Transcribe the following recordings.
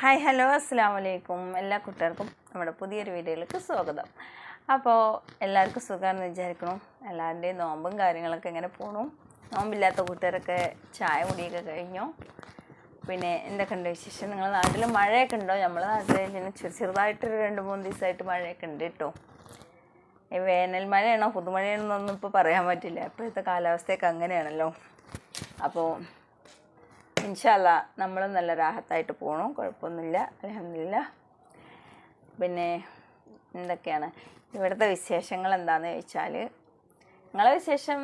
Hi hello അസ്സാം വലൈക്കും എല്ലാ കുട്ടികൾക്കും നമ്മുടെ പുതിയൊരു വീഡിയോയിലേക്ക് സ്വാഗതം. അപ്പോൾ എല്ലാവർക്കും സുഖമാണെന്ന് വിചാരിക്കണം എല്ലാവരുടെയും നോമ്പും കാര്യങ്ങളൊക്കെ എങ്ങനെ പോണു. നോമ്പില്ലാത്ത കൂട്ടുകാരൊക്കെ ചായ കുടിയൊക്കെ കഴിഞ്ഞു. പിന്നെ എന്തൊക്കെ ഉണ്ട് വിശേഷം? നിങ്ങളുടെ നാട്ടിൽ മഴയൊക്കെ ഉണ്ടോ? നമ്മുടെ നാട്ടിൽ ഇങ്ങനെ ചെറു ചെറുതായിട്ടൊരു രണ്ട് മൂന്ന് ദിവസമായിട്ട് മഴയൊക്കെ ഉണ്ട് കേട്ടോ. ഈ വേനൽ മഴയാണോ പുതുമഴയാണോ എന്നൊന്നും ഇപ്പോൾ പറയാൻ പറ്റില്ല. ഇപ്പോഴത്തെ കാലാവസ്ഥയൊക്കെ അങ്ങനെയാണല്ലോ. അപ്പോൾ ഇൻഷാല്ല നമ്മളും നല്ല രാഹത്തായിട്ട് പോകണം കുഴപ്പമൊന്നുമില്ല അലഹമില്ല പിന്നെ എന്തൊക്കെയാണ്? ഇവിടുത്തെ വിശേഷങ്ങൾ എന്താണെന്ന് ചോദിച്ചാൽ നിങ്ങളെ വിശേഷം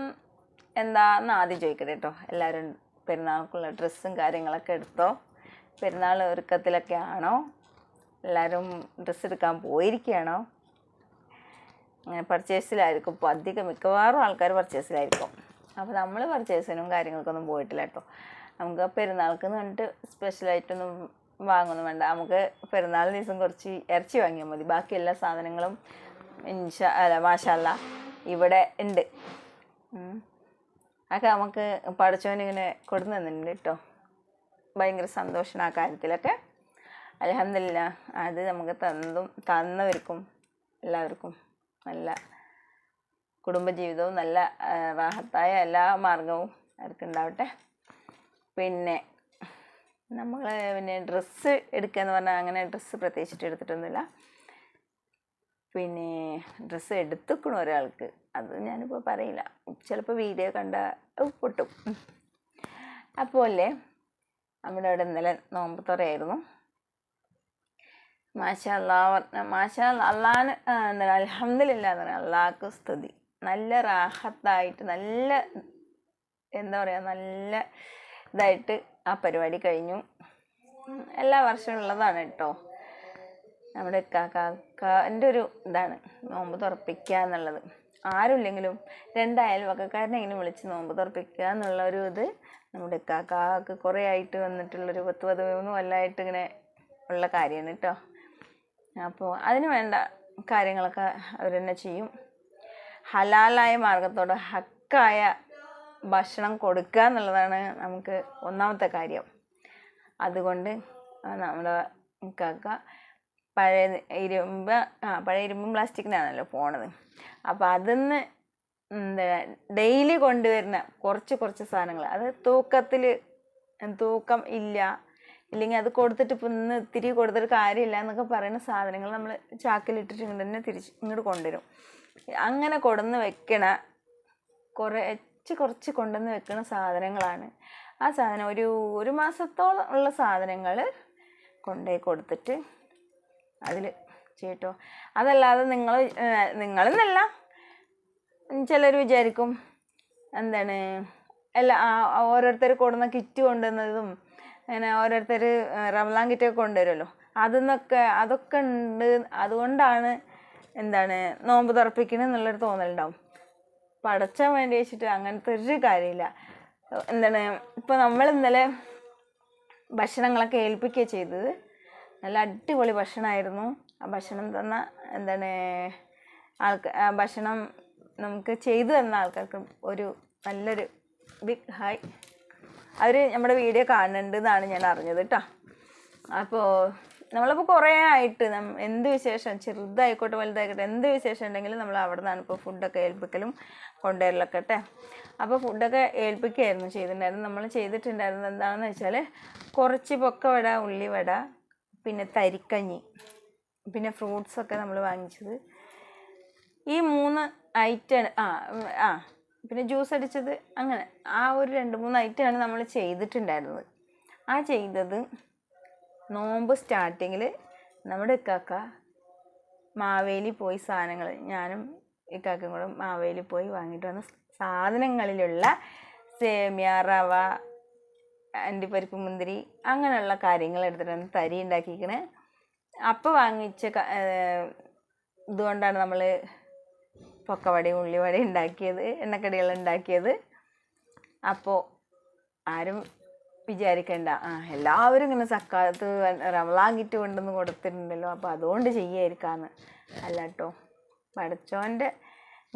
എന്താന്ന് ആദ്യം ചോദിക്കട്ടെ കേട്ടോ എല്ലാവരും പെരുന്നാൾക്കുള്ള ഡ്രസ്സും കാര്യങ്ങളൊക്കെ എടുത്തോ? പെരുന്നാൾ ഒരുക്കത്തിലൊക്കെ ആണോ? എല്ലാവരും ഡ്രസ്സ് എടുക്കാൻ പോയിരിക്കുകയാണോ അങ്ങനെ പർച്ചേസിലായിരിക്കും ഇപ്പോൾ അധികം മിക്കവാറും ആൾക്കാർ പർച്ചേസിലായിരിക്കും അപ്പോൾ നമ്മൾ പർച്ചേസിനും കാര്യങ്ങൾക്കൊന്നും പോയിട്ടില്ല കേട്ടോ നമുക്ക് പെരുന്നാൾക്ക് എന്ന് പറഞ്ഞിട്ട് സ്പെഷ്യലായിട്ടൊന്നും വാങ്ങൊന്നും വേണ്ട. നമുക്ക് പെരുന്നാൾ ദിവസം കുറച്ച് ഇറച്ചി വാങ്ങിയാൽ മതി. ബാക്കി എല്ലാ സാധനങ്ങളും ഇൻഷാ അല്ല മാഷല്ല ഇവിടെ ഉണ്ട്. അതൊക്കെ നമുക്ക് പഠിച്ചവനിങ്ങനെ കൊടുത്തു തന്നിട്ടുണ്ട് കേട്ടോ. ഭയങ്കര സന്തോഷമാണ് ആ കാര്യത്തിലൊക്കെ. അലഹമില്ല അത് നമുക്ക് തന്നതും തന്നവർക്കും എല്ലാവർക്കും നല്ല കുടുംബജീവിതവും നല്ല റാഹത്തായ എല്ലാ മാർഗവും അവർക്ക് ഉണ്ടാവട്ടെ. പിന്നെ നമ്മൾ പിന്നെ ഡ്രസ്സ് എടുക്കുക എന്ന് പറഞ്ഞാൽ അങ്ങനെ ഡ്രസ്സ് പ്രത്യേകിച്ചിട്ട് എടുത്തിട്ടൊന്നുമില്ല. പിന്നെ ഡ്രസ്സ് എടുത്തുക്കണം ഒരാൾക്ക്. അത് ഞാനിപ്പോൾ പറയില്ല. ചിലപ്പോൾ വീഡിയോ കണ്ട പൊട്ടും. അപ്പോൾ അല്ലേ? നമ്മുടെ അവിടെ ഇന്നലെ നോമ്പത്തോറയായിരുന്നു മാഷ മാഷാ മാഷ അള്ളാന് എന്താ അലഹമില്ല എന്ന് പറഞ്ഞാൽ അള്ളാഹ്ക്ക് സ്തുതി. നല്ല റാഹത്തായിട്ട് നല്ല എന്താ പറയുക നല്ല ഇതായിട്ട് ആ പരിപാടി കഴിഞ്ഞു. എല്ലാ വർഷവും ഉള്ളതാണ് കേട്ടോ. നമ്മുടെ കാക്കാന്റെ ഒരു ഇതാണ് നോമ്പ് തുറപ്പിക്കുക എന്നുള്ളത്. ആരുമില്ലെങ്കിലും രണ്ട് അയൽവക്കക്കാരനെങ്കിലും വിളിച്ച് നോമ്പ് തുറപ്പിക്കുക എന്നുള്ള ഒരു ഇത് നമ്മുടെ കാക്കാക്ക് കുറേ ആയിട്ട് വന്നിട്ടുള്ളൊരു പത്ത് പതിമൂന്ന് കൊല്ലമായിട്ട് ഇങ്ങനെ ഉള്ള കാര്യമാണ് കേട്ടോ. അപ്പോൾ അതിന് വേണ്ട കാര്യങ്ങളൊക്കെ അവർ തന്നെ ചെയ്യും. ഹലാലായ മാർഗത്തോടെ ഹക്കായ ഭക്ഷണം കൊടുക്കുക എന്നുള്ളതാണ് നമുക്ക് ഒന്നാമത്തെ കാര്യം. അതുകൊണ്ട് നമ്മുടെ കാക്ക പഴയ ഇരുമ്പ് ആ പഴയ ഇരുമ്പും പ്ലാസ്റ്റിക്കിനാണല്ലോ പോണത്. അപ്പോൾ അതിന്ന് എന്താ ഡെയിലി കൊണ്ടുവരുന്ന കുറച്ച് കുറച്ച് സാധനങ്ങൾ അത് തൂക്കത്തിൽ തൂക്കം ഇല്ല. ഇല്ലെങ്കിൽ അത് കൊടുത്തിട്ട് ഇപ്പം ഇന്ന് ഇത്തിരി കൊടുത്തിട്ട് കാര്യമില്ല എന്നൊക്കെ പറയുന്ന സാധനങ്ങൾ നമ്മൾ ചാക്കിലിട്ടിട്ട് ഇങ്ങോട്ട് തന്നെ തിരിച്ച് ഇങ്ങോട്ട് കൊണ്ടുവരും. അങ്ങനെ കൊടുന്ന് വെക്കണ കുറച്ച് കുറച്ച് കൊണ്ടുവന്ന് വെക്കുന്ന സാധനങ്ങളാണ്. ആ സാധനം ഒരു ഒരു മാസത്തോളം ഉള്ള സാധനങ്ങൾ കൊണ്ടുപോയി കൊടുത്തിട്ട് അതിൽ ചെയ്യട്ടോ അതല്ലാതെ നിങ്ങൾ നിങ്ങളെന്നല്ല. ചിലർ വിചാരിക്കും എന്താണ് എല്ലാ ഓരോരുത്തർ കൊടുന്ന കിറ്റ് കൊണ്ടുവന്നതും അങ്ങനെ ഓരോരുത്തർ റംലാൻ കിറ്റൊക്കെ കൊണ്ടുവരുമല്ലോ. അതെന്നൊക്കെ അതൊക്കെ ഉണ്ട്. അതുകൊണ്ടാണ് എന്താണ് നോമ്പ് തുറപ്പിക്കണം എന്നുള്ളൊരു തോന്നലുണ്ടാവും. പടച്ചാൻ വേണ്ടി വെച്ചിട്ട് അങ്ങനത്തെ ഒരു കാര്യമില്ല. എന്താണ് ഇപ്പോൾ നമ്മൾ ഇന്നലെ ഭക്ഷണങ്ങളൊക്കെ ഏൽപ്പിക്കുക ചെയ്തത്. നല്ല അടിപൊളി ഭക്ഷണമായിരുന്നു. ആ ഭക്ഷണം തന്ന എന്താണ് ആൾക്കാർ ഭക്ഷണം നമുക്ക് ചെയ്തു തന്ന ആൾക്കാർക്ക് ഒരു നല്ലൊരു ബിഗ് ഹായ് അവർ നമ്മുടെ വീഡിയോ കാണുന്നുണ്ട് എന്നാണ് ഞാൻ അറിഞ്ഞത് കേട്ടോ. അപ്പോൾ നമ്മളിപ്പോൾ കുറേ ആയിട്ട് എന്ത് വിശേഷം? ചെറുതായിക്കോട്ടെ വലുതായിക്കോട്ടെ എന്ത് വിശേഷം ഉണ്ടെങ്കിലും നമ്മൾ അവിടെ നിന്നാണ് ഇപ്പോൾ ഫുഡൊക്കെ ഏൽപ്പിക്കലും കൊണ്ടുവരലൊക്കെ ട്ടെ. അപ്പോൾ ഫുഡൊക്കെ ഏൽപ്പിക്കുകയായിരുന്നു ചെയ്തിട്ടുണ്ടായിരുന്നു നമ്മൾ ചെയ്തിട്ടുണ്ടായിരുന്നത് എന്താണെന്ന് വെച്ചാൽ കുറച്ച് പൊക്കവട ഉള്ളിവട പിന്നെ തരിക്കഞ്ഞി പിന്നെ ഫ്രൂട്ട്സൊക്കെ നമ്മൾ വാങ്ങിച്ചത്. ഈ മൂന്ന് ഐറ്റം ആ ആ പിന്നെ ജ്യൂസ് അടിച്ചത് അങ്ങനെ ആ ഒരു രണ്ട് മൂന്ന് ഐറ്റമാണ് നമ്മൾ ചെയ്തിട്ടുണ്ടായിരുന്നത്. ആ ചെയ്തത് നോമ്പ് സ്റ്റാർട്ടിങ്ങിൽ നമ്മുടെ ഇക്കാക്ക മാവേലി പോയി സാധനങ്ങൾ ഞാനും ഇക്കാക്കും കൂടെ മാവേലി പോയി വാങ്ങിയിട്ട് വന്ന സാധനങ്ങളിലുള്ള സേമിയ റവ അണ്ടിപ്പരിപ്പ് മുന്തിരി അങ്ങനെയുള്ള കാര്യങ്ങൾ എടുത്തിട്ടാണ് തരി ഉണ്ടാക്കിക്കണേ അപ്പോൾ വാങ്ങിച്ച ഇതുകൊണ്ടാണ് നമ്മൾ പൊക്കവടയും ഉള്ളിവടയും ഉണ്ടാക്കിയത് എണ്ണക്കടികൾ ഉണ്ടാക്കിയത്. അപ്പോൾ ആരും വിചാരിക്കണ്ട. ആ എല്ലാവരും ഇങ്ങനെ സക്കാത്ത് റമലാൻ കിറ്റ് കൊണ്ടുവന്ന് കൊടുത്തിട്ടുണ്ടല്ലോ. അപ്പോൾ അതുകൊണ്ട് ചെയ്യായിരിക്കാന്ന്. അല്ല കേട്ടോ പഠിച്ചോന്റെ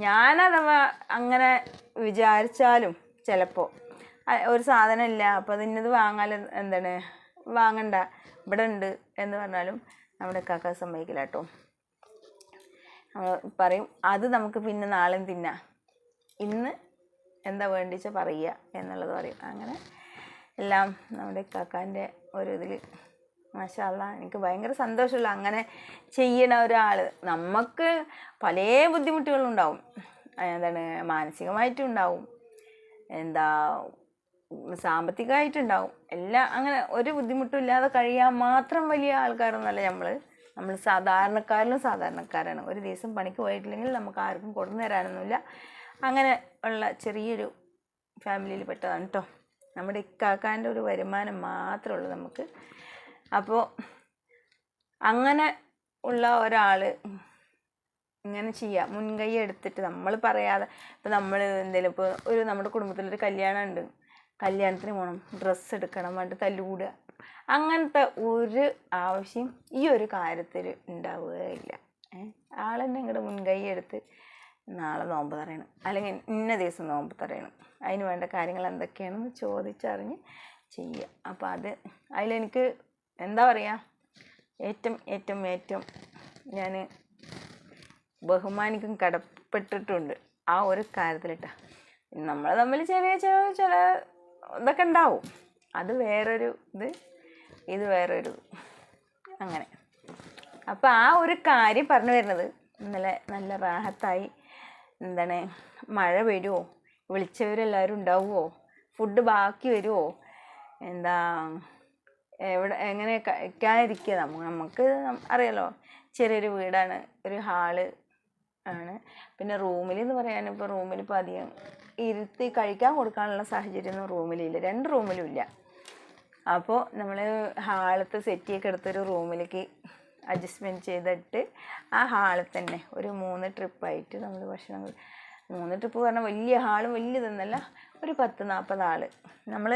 ഞാനഥവാ അങ്ങനെ വിചാരിച്ചാലും ചിലപ്പോൾ ഒരു സാധനം ഇല്ല അപ്പോൾ അതിന്നത് വാങ്ങാൻ എന്താണ്? വാങ്ങണ്ട. ഇവിടെ ഉണ്ട് എന്ന് പറഞ്ഞാലും നമ്മുടെ കാക്ക സമ്മതിക്കില്ല കേട്ടോ നമ്മൾ പറയും അത് നമുക്ക് പിന്നെ നാളെയും തിന്നാം. ഇന്ന് എന്താ വേണ്ടിച്ച പറയുക എന്നുള്ളത് പറയും. അങ്ങനെ എല്ലാം നമ്മുടെ കാക്കാന്റെ ഒരു ഇതിൽ മാഷാല്ല എനിക്ക് ഭയങ്കര സന്തോഷമുള്ള അങ്ങനെ ചെയ്യണ ഒരാൾ നമുക്ക് പല ബുദ്ധിമുട്ടുകളുണ്ടാവും. എന്താണ് മാനസികമായിട്ടും ഉണ്ടാവും എന്താ സാമ്പത്തികമായിട്ടുണ്ടാവും. എല്ലാം അങ്ങനെ ഒരു ബുദ്ധിമുട്ടും ഇല്ലാതെ കഴിയാൻ മാത്രം വലിയ ആൾക്കാരൊന്നുമല്ല നമ്മൾ നമ്മൾ സാധാരണക്കാരിലും സാധാരണക്കാരാണ്. ഒരു ദിവസം പണിക്ക് പോയിട്ടില്ലെങ്കിൽ നമുക്ക് ആർക്കും കൊടുന്നു തരാനൊന്നുമില്ല. അങ്ങനെ ഉള്ള ചെറിയൊരു ഫാമിലിയിൽ പെട്ടതാണ് കേട്ടോ നമ്മുടെ ഇക്കാക്കാന്റെ ഒരു വരുമാനം മാത്രമേ ഉള്ളൂ നമുക്ക്. അപ്പോൾ അങ്ങനെ ഉള്ള ഒരാൾ ഇങ്ങനെ ചെയ്യാം. മുൻകൈ എടുത്തിട്ട് നമ്മൾ പറയാതെ ഇപ്പം നമ്മൾ എന്തെങ്കിലും ഇപ്പോൾ ഒരു നമ്മുടെ കുടുംബത്തിലൊരു കല്യാണം ഉണ്ട് കല്യാണത്തിന് പോകണം ഡ്രസ്സ് എടുക്കണം വേണ്ടി തല്ലുകൂടുക അങ്ങനത്തെ ഒരു ആവശ്യം ഈ ഒരു കാര്യത്തിൽ ഉണ്ടാവുകയില്ല. ആൾ തന്നെ ഇങ്ങോട്ട് മുൻകൈ എടുത്ത് നാളെ നോമ്പ് തറയണം. അല്ലെങ്കിൽ ഇന്ന ദിവസം നോമ്പ് തറയണം. അതിന് വേണ്ട കാര്യങ്ങൾ എന്തൊക്കെയാണെന്ന് ചോദിച്ചറിഞ്ഞ് ചെയ്യുക. അപ്പോൾ അത് അതിലെനിക്ക് എന്താ പറയുക ഏറ്റവും ഏറ്റവും ഏറ്റവും ഞാൻ ബഹുമാനിക്കും കടപ്പെട്ടിട്ടുണ്ട് ആ ഒരു കാര്യത്തിലിട്ട. നമ്മൾ തമ്മിൽ ചെറിയ ചെറിയ ചില ഇതൊക്കെ ഉണ്ടാവും. അത് വേറൊരു ഇത് ഇത് വേറൊരു അങ്ങനെ. അപ്പോൾ ആ ഒരു കാര്യം പറഞ്ഞു വരുന്നത് ഇന്നലെ നല്ല റാഹത്തായി എന്താണ് മഴ വരുമോ വിളിച്ചവരെല്ലാവരും ഉണ്ടാവുമോ ഫുഡ് ബാക്കി വരുമോ എന്താ എവിടെ എങ്ങനെ കഴിക്കാതിരിക്കുക നമുക്ക് നമുക്ക് അറിയാലോ ചെറിയൊരു വീടാണ് ഒരു ഹാൾ ആണ്. പിന്നെ റൂമിൽ എന്ന് പറയാനിപ്പോൾ റൂമിൽ ഇപ്പോൾ അധികം ഇരുത്തി കഴിക്കാൻ കൊടുക്കാനുള്ള സാഹചര്യമൊന്നും റൂമിലില്ല. രണ്ട് റൂമിലും ഇല്ല. അപ്പോൾ നമ്മൾ ഹാളത്ത് സെറ്റിയൊക്കെ എടുത്തൊരു റൂമിലേക്ക് അഡ്ജസ്റ്റ്മെന്റ് ചെയ്തിട്ട് ആ ഹാളിൽ തന്നെ ഒരു മൂന്ന് ട്രിപ്പായിട്ട് നമ്മൾ ഭക്ഷണം മൂന്ന് ട്രിപ്പ് പറഞ്ഞാൽ വലിയ ഹാളും വലിയതെന്നല്ല ഒരു പത്ത് നാൽപ്പത് ആൾ നമ്മൾ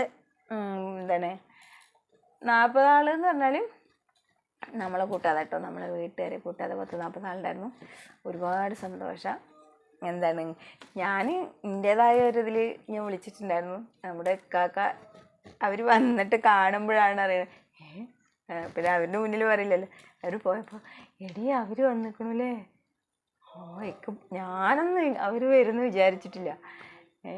എന്താണ് നാൽപ്പത് ആൾ എന്ന് പറഞ്ഞാൽ നമ്മളെ കൂട്ടാതെ കേട്ടോ നമ്മളെ വീട്ടുകാരെ കൂട്ടാതെ പത്ത് നാൽപ്പത് ആളുണ്ടായിരുന്നു. ഒരുപാട് സന്തോഷം. എന്താണ് ഞാൻ എന്റേതായ ഒരു ഇതിൽ ഞാൻ വിളിച്ചിട്ടുണ്ടായിരുന്നു. നമ്മുടെ കാക്ക അവർ വന്നിട്ട് കാണുമ്പോഴാണ് അറിയുന്നത് പിന്നെ അവരുടെ മുന്നിൽ പറയില്ലല്ലോ. അവർ പോയപ്പോൾ എടി അവർ വന്നിക്കണല്ലേ? ഓ എനിക്ക് ഞാനൊന്നും അവർ വരുമെന്ന് വിചാരിച്ചിട്ടില്ല. ഏ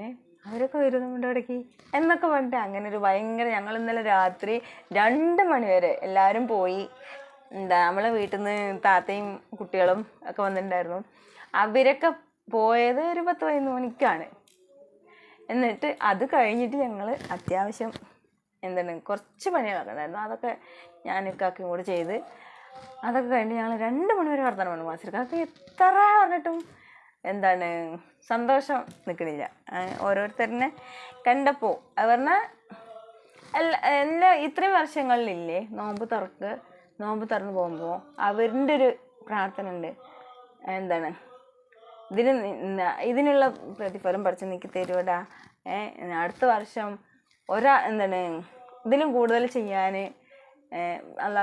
അവരൊക്കെ വരുന്നുണ്ട് ഇടയ്ക്ക് എന്നൊക്കെ പറഞ്ഞിട്ട് അങ്ങനെ ഒരു ഭയങ്കര ഞങ്ങൾ ഇന്നലെ രാത്രി രണ്ട് മണിവരെ എല്ലാവരും പോയി. എന്താ നമ്മളെ വീട്ടിൽ നിന്ന് താത്തയും കുട്ടികളും ഒക്കെ വന്നിട്ടുണ്ടായിരുന്നു. അവരൊക്കെ പോയത് ഒരു പത്ത് പതിനൊന്ന് മണിക്കാണ്. എന്നിട്ട് അത് കഴിഞ്ഞിട്ട് ഞങ്ങൾ അത്യാവശ്യം എന്താണ് കുറച്ച് പണികളൊക്കെ അതൊക്കെ ഞാൻ ഇക്കാക്കും കൂടെ ചെയ്ത് അതൊക്കെ കഴിഞ്ഞ് ഞങ്ങൾ രണ്ട് മണിവരെ വർത്തമാനം പറഞ്ഞു. മാസ്റ്റർക്കാക്ക് എത്ര പറഞ്ഞിട്ടും എന്താണ് സന്തോഷം നിൽക്കണില്ല ഓരോരുത്തരിനെ കണ്ടപ്പോൾ അത് പറഞ്ഞാൽ എല്ലാ എല്ലാ ഇത്രയും വർഷങ്ങളിലില്ലേ നോമ്പ് തുറക്ക് നോമ്പ് തുറന്ന് പോകുമ്പോൾ അവരുടെ ഒരു പ്രാർത്ഥന ഉണ്ട്. എന്താണ്? ഇതിന് ഇതിനുള്ള പ്രതിഫലം പഠിച്ച് നിൽക്കി തരുവടാ? അടുത്ത വർഷം ഒരാ എന്താണ് ഇതിലും കൂടുതൽ ചെയ്യാൻ അല്ല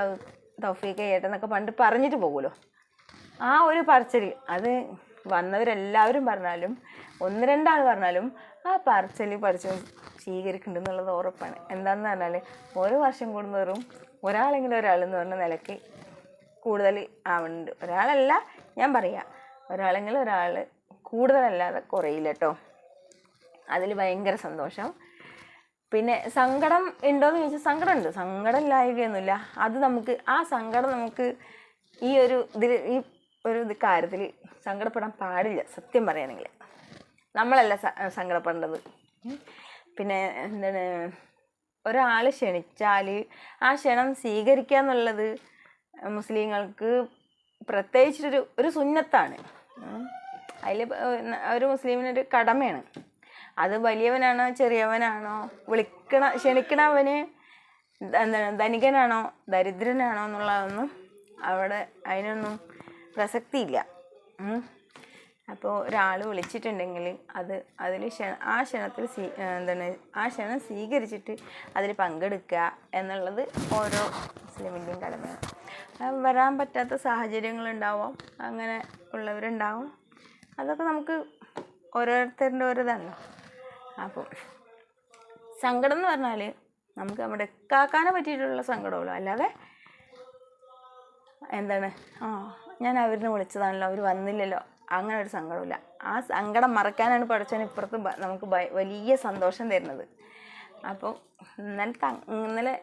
തൗഫീക്ക് ചെയ്യട്ടെന്നൊക്കെ പണ്ട് പറഞ്ഞിട്ട് പോകുമല്ലോ ആ ഒരു പറച്ചിൽ അത് വന്നവരെല്ലാവരും പറഞ്ഞാലും ഒന്ന് രണ്ടാൾ പറഞ്ഞാലും ആ പറച്ചൽ പറിച്ചു സ്വീകരിക്കുന്നുണ്ടെന്നുള്ളത് ഉറപ്പാണ്. എന്താണെന്ന് പറഞ്ഞാൽ ഓരോ വർഷം കൂടുന്നവരും ഒരാളെങ്കിലും ഒരാളെന്ന് പറഞ്ഞ നിലയ്ക്ക് കൂടുതൽ ആവുന്നുണ്ട്. ഒരാളല്ല ഞാൻ പറയാം ഒരാളെങ്കിലും ഒരാൾ കൂടുതലല്ലാതെ കുറയില്ല കേട്ടോ അതിൽ ഭയങ്കര സന്തോഷം. പിന്നെ സങ്കടം ഉണ്ടോയെന്ന് ചോദിച്ചാൽ സങ്കടമുണ്ട്. സങ്കടം ഇല്ലായകയൊന്നുമില്ല അത് നമുക്ക് ആ സങ്കടം നമുക്ക് ഈ ഒരു ഇതിൽ ഈ ഒരു ഇത് കാര്യത്തിൽ സങ്കടപ്പെടാൻ പാടില്ല സത്യം പറയുകയാണെങ്കിൽ നമ്മളല്ല സങ്കടപ്പെടേണ്ടത്. പിന്നെ എന്താണ് ഒരാൾ ക്ഷണിച്ചാൽ ആ ക്ഷണം സ്വീകരിക്കുക എന്നുള്ളത് മുസ്ലിങ്ങൾക്ക് പ്രത്യേകിച്ചൊരു ഒരു സുന്നത്താണ്. അതിൽ ഒരു മുസ്ലിമിനൊരു കടമയാണ്. അത് വലിയവനാണോ ചെറിയവനാണോ? വിളിക്കണ ക്ഷണിക്കണവന് എന്താണ് ധനികനാണോ ദരിദ്രനാണോ എന്നുള്ളതൊന്നും അവിടെ അതിനൊന്നും പ്രസക്തിയില്ല. അപ്പോൾ ഒരാൾ വിളിച്ചിട്ടുണ്ടെങ്കിൽ അത് അതിൽ ക്ഷണ ആ ക്ഷണത്തിൽ സ്വീ എന്താണ് ആ ക്ഷണം സ്വീകരിച്ചിട്ട് അതിൽ പങ്കെടുക്കുക എന്നുള്ളത് ഓരോ മുസ്ലിമിന്റെയും കടമയാണ്. വരാൻ പറ്റാത്ത സാഹചര്യങ്ങളുണ്ടാവാം അങ്ങനെ ഉള്ളവരുണ്ടാവും. അതൊക്കെ നമുക്ക് ഓരോരുത്തരുടെ ഓരോ ഇതാണല്ലോ അപ്പോൾ സങ്കടം എന്ന് പറഞ്ഞാൽ നമുക്ക് നമ്മുടെ കാക്കാനെ പറ്റിയിട്ടുള്ള സങ്കടമുള്ളൂ അല്ലാതെ എന്താണ്? ആ ഞാൻ അവരിനെ വിളിച്ചതാണല്ലോ. അവർ വന്നില്ലല്ലോ. അങ്ങനെ ഒരു സങ്കടമില്ല. ആ സങ്കടം മറക്കാനാണ് പഠിച്ചവൻ ഇപ്പുറത്ത് നമുക്ക് വലിയ സന്തോഷം തരുന്നത്. അപ്പോൾ ഇന്നലെ ഇന്നലെ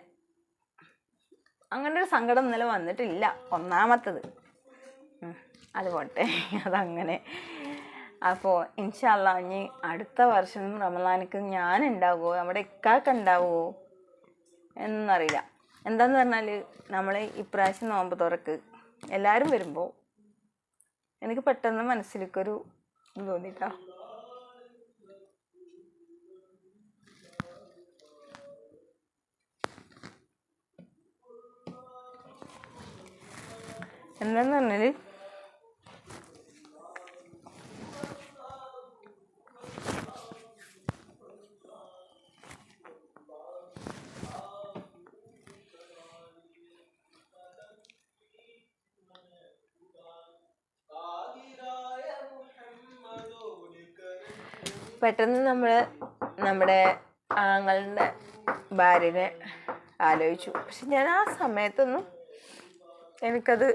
അങ്ങനെ ഒരു സങ്കടം ഇന്നലെ വന്നിട്ടില്ല. ഒന്നാമത്തത്. അത് പോട്ടെ. അതങ്ങനെ. അപ്പോൾ ഇൻഷല്ല ഇനി അടുത്ത വർഷം റമദാനിക്ക് ഞാൻ ഉണ്ടാവുമോ നമ്മുടെ ഇക്കാക്ക് ഉണ്ടാവുമോ എന്നറിയില്ല. എന്താന്ന് പറഞ്ഞാൽ നമ്മൾ ഇപ്രാവശ്യം നോമ്പ് തുറക്ക്. എല്ലാവരും വരുമ്പോൾ എനിക്ക് പെട്ടെന്ന് മനസ്സിലേക്കൊരു തോന്നിട്ടോ. എന്താന്ന് പറഞ്ഞാൽ പെട്ടെന്ന് നമ്മൾ നമ്മുടെ ആങ്ങളുടെ ഭാര്യനെ ആലോചിച്ചു. പക്ഷെ ഞാൻ ആ സമയത്തൊന്നും എനിക്കത്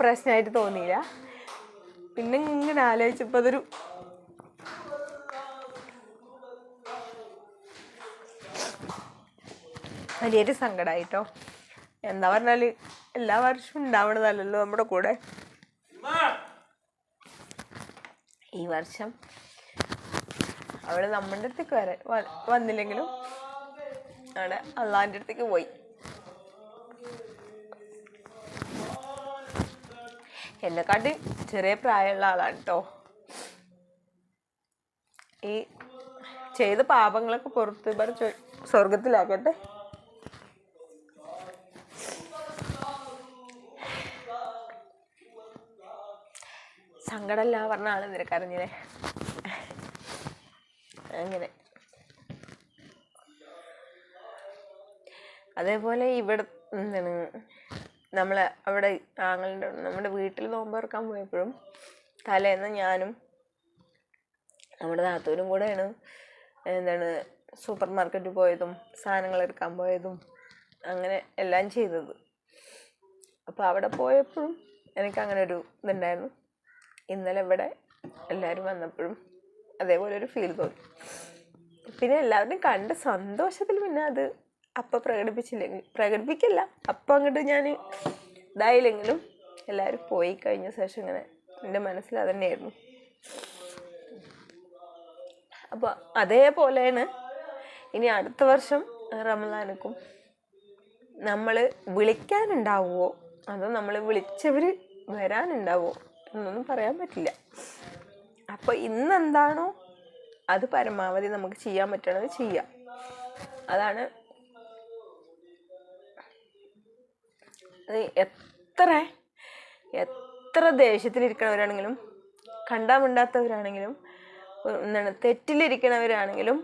പ്രശ്നമായിട്ട് തോന്നിയില്ല. പിന്നെ ഇങ്ങനെ ആലോചിച്ചപ്പോൾ അതൊരു വലിയൊരു സങ്കടമായിട്ടോ എന്താ പറഞ്ഞാൽ എല്ലാ വർഷവും ഉണ്ടാവണതല്ലല്ലോ നമ്മുടെ കൂടെ. ഈ വർഷം അവൾ നമ്മുടെ അടുത്തേക്ക് വരെ വന്നില്ലെങ്കിലും അവിടെ അള്ളാന്റെ അടുത്തേക്ക് പോയി. എന്നെക്കാട്ടി ചെറിയ പ്രായമുള്ള ആളാണ് കേട്ടോ ഈ ചെയ്ത പാപങ്ങളൊക്കെ പുറത്ത് പറ സ്വർഗത്തിലാക്കട്ടെ സങ്കടമല്ല പറഞ്ഞ ആൾ നിനക്കറിഞ്ഞില്ലേ അങ്ങനെ. അതേപോലെ ഇവിടെ എന്താണ് നമ്മൾ അവിടെ ആങ്ങളുടെ നമ്മുടെ വീട്ടിൽ നോമ്പ് തുറക്കാൻ പോയപ്പോഴും തലേന്ന് ഞാനും നമ്മുടെ നാത്തൂരും കൂടെയാണ് എന്താണ് സൂപ്പർ മാർക്കറ്റിൽ പോയതും സാധനങ്ങൾ എടുക്കാൻ പോയതും അങ്ങനെ എല്ലാം ചെയ്തത്. അപ്പോൾ അവിടെ പോയപ്പോഴും എനിക്ക് അങ്ങനെ ഒരു ഇതുണ്ടായിരുന്നു. ഇന്നലെ ഇവിടെ എല്ലാവരും വന്നപ്പോഴും അതേപോലെ ഒരു ഫീൽ തോന്നി. പിന്നെ എല്ലാവരും കണ്ട സന്തോഷത്തിൽ പിന്നെ അത് അപ്പം പ്രകടിപ്പിച്ചില്ലെങ്കിൽ പ്രകടിപ്പിക്കില്ല അപ്പം അങ്ങോട്ട് ഞാൻ ഇതായില്ലെങ്കിലും എല്ലാവരും പോയി കഴിഞ്ഞ ശേഷം ഇങ്ങനെ എന്റെ മനസ്സിൽ അതന്നെയായിരുന്നു. അപ്പോൾ അതേപോലെയാണ് ഇനി അടുത്ത വർഷം റമദാനക്കും നമ്മൾ വിളിക്കാനുണ്ടാവുമോ അതോ നമ്മൾ വിളിച്ചവർ വരാനുണ്ടാവുമോ എന്നൊന്നും പറയാൻ പറ്റില്ല. അപ്പോൾ ഇന്നെന്താണോ? അത് പരമാവധി നമുക്ക് ചെയ്യാൻ പറ്റണത് ചെയ്യാം. അതാണ് അത് എത്ര എത്ര ദേഷ്യത്തിലിരിക്കണവരാണെങ്കിലും കണ്ടാ മിണ്ടാത്തവരാണെങ്കിലും എന്താണ് തെറ്റിലിരിക്കണവരാണെങ്കിലും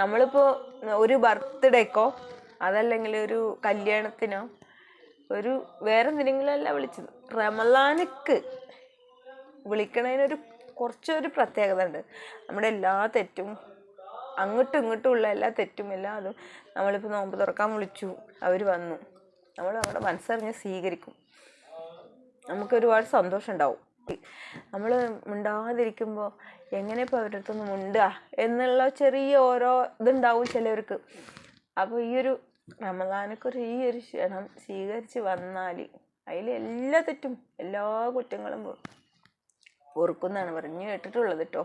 നമ്മളിപ്പോൾ ഒരു ബർത്ത്ഡേക്കോ അതല്ലെങ്കിൽ ഒരു കല്യാണത്തിനോ ഒരു വേറെ എന്തിനെങ്കിലുമല്ല വിളിച്ചത്. റമലാനക്ക് വിളിക്കണതിനൊരു കുറച്ചൊരു പ്രത്യേകത ഉണ്ട്. നമ്മുടെ എല്ലാ തെറ്റും അങ്ങോട്ടും ഇങ്ങോട്ടും ഉള്ള എല്ലാ തെറ്റും എല്ലാ അതും നമ്മളിപ്പോൾ നോമ്പ് തുറക്കാൻ വിളിച്ചു. അവർ വന്നു. നമ്മൾ നമ്മുടെ മനസ്സറിഞ്ഞ് സ്വീകരിക്കും. നമുക്കൊരുപാട് സന്തോഷം ഉണ്ടാവും. നമ്മൾ മിണ്ടാതിരിക്കുമ്പോൾ എങ്ങനെ ഇപ്പോൾ അവരുടെ അടുത്തൊന്ന് മിണ്ടുക എന്നുള്ള ചെറിയ ഓരോ ഇതുണ്ടാവും ചിലവർക്ക്. അപ്പോൾ ഈ ഒരു റമദാനക്കൊരു ഈ ഒരു ക്ഷണം സ്വീകരിച്ച് വന്നാൽ അതിൽ എല്ലാ തെറ്റും എല്ലാ കുറ്റങ്ങളും പൊറുക്കുന്നാണ്. പറഞ്ഞു കേട്ടിട്ടുള്ളത് കേട്ടോ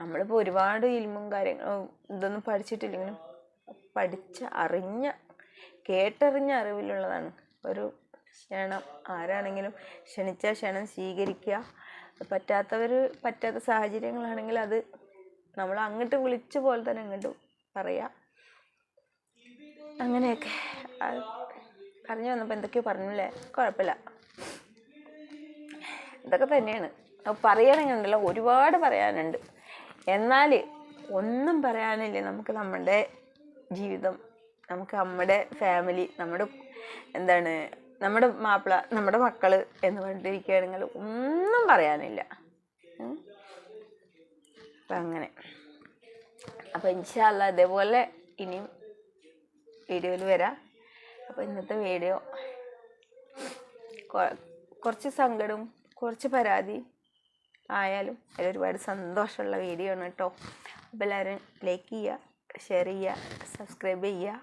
നമ്മളിപ്പോൾ ഒരുപാട് ഇൽമും കാര്യങ്ങളും ഇതൊന്നും പഠിച്ചിട്ടില്ലെങ്കിലും പഠിച്ച അറിഞ്ഞ കേട്ടറിഞ്ഞ അറിവിലുള്ളതാണ്. ഒരു ക്ഷണം ആരാണെങ്കിലും ക്ഷണിച്ച ക്ഷണം സ്വീകരിക്കുക. പറ്റാത്തവർ പറ്റാത്ത സാഹചര്യങ്ങളാണെങ്കിൽ അത് നമ്മൾ അങ്ങോട്ട് വിളിച്ച പോലെ തന്നെ അങ്ങോട്ട് പറയാം. അങ്ങനെയൊക്കെ. പറഞ്ഞു വന്നപ്പോൾ എന്തൊക്കെയോ പറഞ്ഞില്ലേ? കുഴപ്പമില്ല ഇതൊക്കെ തന്നെയാണ്. പറയുകയാണെങ്കിൽ ഉണ്ടല്ലോ ഒരുപാട് പറയാനുണ്ട്. എന്നാൽ ഒന്നും പറയാനില്ല? നമുക്ക് നമ്മുടെ ജീവിതം നമുക്ക് നമ്മുടെ ഫാമിലി നമ്മുടെ എന്താണ് നമ്മുടെ മാപ്പിള നമ്മുടെ മക്കൾ എന്ന് പറഞ്ഞിട്ടിരിക്കുകയാണെങ്കിൽ ഒന്നും പറയാനില്ല. അപ്പം അങ്ങനെ. അപ്പം ഇൻഷാല്ല ഇതേപോലെ ഇനിയും വീഡിയോയിൽ വരാം. അപ്പോൾ ഇന്നത്തെ വീഡിയോ കുറച്ച് സങ്കടവും കുറച്ച് പരാതി ആയാലും അതിൽ ഒരുപാട് സന്തോഷമുള്ള വീഡിയോ ആണ് കേട്ടോ. അപ്പോൾ എല്ലാവരും ലൈക്ക് ചെയ്യുക ഷെയർ ചെയ്യുക സബ്സ്ക്രൈബ് ചെയ്യുക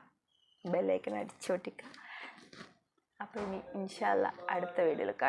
ബെല്ലൈക്കൺ അടിച്ചോട്ടിക്കുക അപ്പോൾ ഇനി ഇൻഷാല്ല അടുത്ത വീഡിയോയിൽ കാണാം.